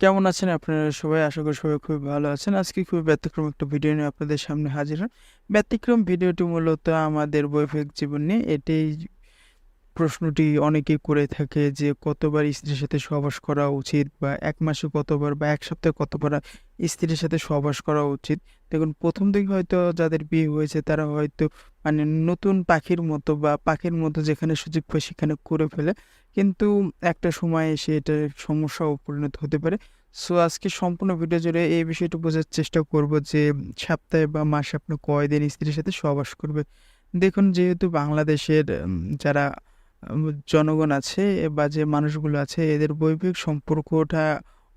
কেমন আছেন আপনারা সবাই? আশা করি সবাই খুবই ভালো আছেন। আজকে খুবই ব্যতিক্রম একটা ভিডিও নিয়ে আপনাদের সামনে হাজির হলাম। ব্যতিক্রম ভিডিওটি মূলত আমাদের বৈবাহিক জীবন নিয়ে। এটাই প্রশ্নটি অনেকেই করে থাকে যে কতবার স্ত্রীর সাথে সহবাস করা উচিত বা এক মাসে কতবার বা এক সপ্তাহে কতবার স্ত্রীর সাথে সহবাস করা উচিত। দেখুন, প্রথম দিকে হয়তো যাদের বিয়ে হয়েছে তারা হয়তো মানে নতুন পাখির মতো বা পাখির মতো যেখানে সুযোগ পায় সেখানে করে ফেলে। কিন্তু একটা সময় এসে এটা সমস্যাও পরিণত হতে পারে। সো আজকে সম্পূর্ণ ভিডিও জুড়ে এই বিষয়টা বোঝার চেষ্টা করব যে সপ্তাহে বা মাসে আপনি কয়দিন স্ত্রীর সাথে সহবাস করবে দেখুন, যেহেতু বাংলাদেশের যারা জনগণ আছে বা যে মানুষগুলো আছে, এদের বৈবাহিক সম্পর্কটা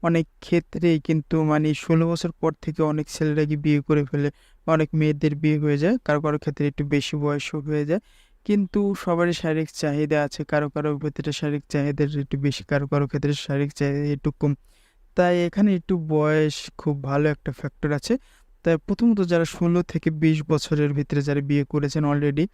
অনেক ক্ষেত্রেই কিন্তু মানে ১৬ বছর পর থেকে অনেক ছেলেরাই বিয়ে করে ফেলে। অনেক মেয়েদের বিয়ে হয়ে যায়। কারও, কারও ক্ষেত্রে একটু বেশি বয়সও হয়ে যায়। কিন্তু সবারই শারীরিক চাহিদা আছে। কারও, কারও ক্ষেত্রে শারীরিক চাহিদা একটু বেশি, কারও, কারও ক্ষেত্রে শারীরিক চাহিদা একটু কম। তাই এখানে একটু বয়স খুব ভালো একটা ফ্যাক্টর আছে। তাই প্রথমত যারা ১৬ থেকে ২০ বছরের ভিতরে যারা বিয়ে করেছেন অলরেডি,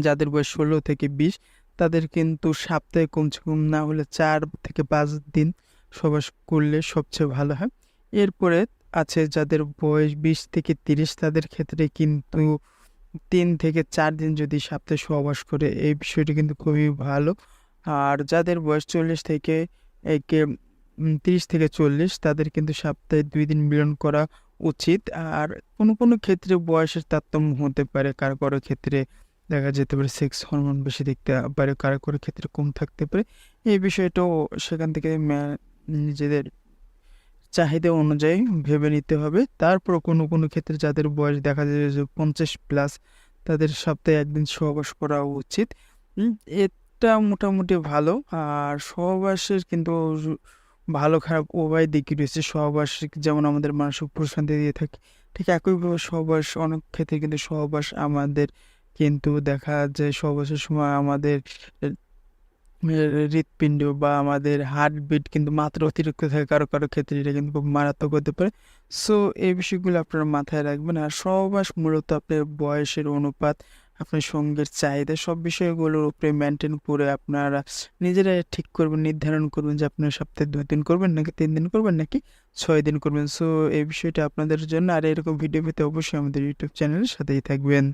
যাদের বয়স ১৬ থেকে ২০ তাদের কিন্তু সপ্তাহে কমসে কম না হলে চার থেকে পাঁচ দিন সহবাস করলে সবচেয়ে ভালো হয়। এরপরে আছে যাদের বয়স ২০ থেকে ৩০ তাদের ক্ষেত্রে কিন্তু তিন থেকে চার দিন যদি সপ্তাহে সহবাস করে এই বিষয়টি কিন্তু খুবই ভালো। আর যাদের বয়স ৪০ থেকে একে তিরিশ থেকে ৪০ তাদের কিন্তু সপ্তাহে দুই দিন মিলন করা উচিত। আর কোনো, কোনো ক্ষেত্রে বয়সের তারতম্য হতে পারে। কারও, কারও ক্ষেত্রে দেখা যেতে পারে সেক্স হরমোন বেশি দেখতে পারে, কারও, কারও ক্ষেত্রে কম থাকতে পারে। এই বিষয়টাও সেখান থেকে নিজেদের চাহিদা অনুযায়ী ভেবে নিতে হবে। তারপর কোনো, কোনো ক্ষেত্রে যাদের বয়স দেখা যায় যে ৫০ প্লাস তাদের সপ্তাহে একদিন সহবাস করা উচিত। এটা মোটামুটি ভালো। আর সহবাসের কিন্তু ভালো খারাপ উভয় দিকই রয়েছে। সহবাস যেমন আমাদের মানসিক প্রশান্তি দিয়ে থাকে, ঠিক একইভাবে সহবাস অনেক ক্ষেত্রে কিন্তু সহবাস আমাদের কিন্তু দেখা যায় সহবাসের সময় আমাদের হৃৎপিণ্ড বা আমাদের হার্টবিট কিন্তু মাত্রা অতিরিক্ত থাকে। কারও, কারও ক্ষেত্রে এটা কিন্তু খুব মারাত্মক হতে পারে। সো এই বিষয়গুলো আপনারা মাথায় রাখবেন। আর সহবাস মূলত আপনার বয়সের অনুপাত, আপনার সঙ্গীর চাহিদা সব বিষয়গুলোর উপরে মেনটেন করে আপনারা নিজেরাই ঠিক করবেন, নির্ধারণ করবেন যে আপনারা সপ্তাহে ২ দিন করবেন নাকি তিন দিন করবেন নাকি ছয় দিন করবেন। সো এই বিষয়টা আপনাদের জন্য। আর এরকম ভিডিও পেতে অবশ্যই আমাদের ইউটিউব চ্যানেলের সাথেই থাকবেন।